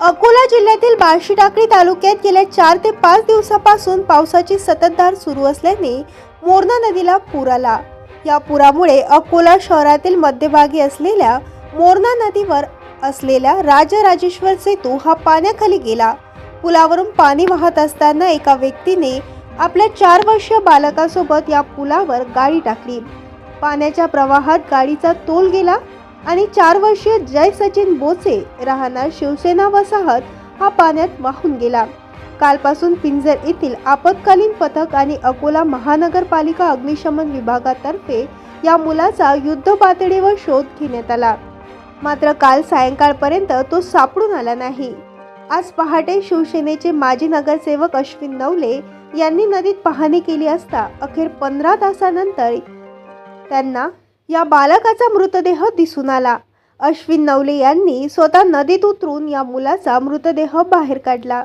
अकोला जिल्ह्यातील बार्शी टाकळी तालुक्यात गेल्या चार ते पाच दिवसापासून पावसाची संततधार सुरू असल्याने मोरणा नदीला पूर आला. या पुरामुळे अकोला शहरातील मध्यभागी असलेल्या मोरणा नदीवर असलेल्या राजराजेश्वर सेतू हा पाण्याखाली गेला. पुलावरून पाणी वाहत असताना एका व्यक्तीने आपल्या चार वर्षीय बालकासोबत या पुलावर गाडी टाकली. पाण्याच्या प्रवाहात गाडीचा तोल गेला आणि चार वर्षीय जय सचिन बोचे राहणार शिवसेना वसाहत हा पाण्यात वाहून गेला. कालपासून पिंजर येथील आपत्कालीन पथक आणि अकोला महानगरपालिका अग्निशमन विभागातर्फे या मुलाचा युद्ध पातळीवर शोध घेण्यात आला. मात्र काल सायंकाळपर्यंत तो सापडून आला नाही. आज पहाटे शिवसेनेचे माजी नगरसेवक अश्विन नवले यांनी नदीत पाहणी केली असता अखेर पंधरा तासानंतर त्यांना या बालकाचा मृतदेह दिसून आला. अश्विन नवले यांनी स्वतः नदीत उतरून या मुलाचा मृतदेह बाहेर काढला.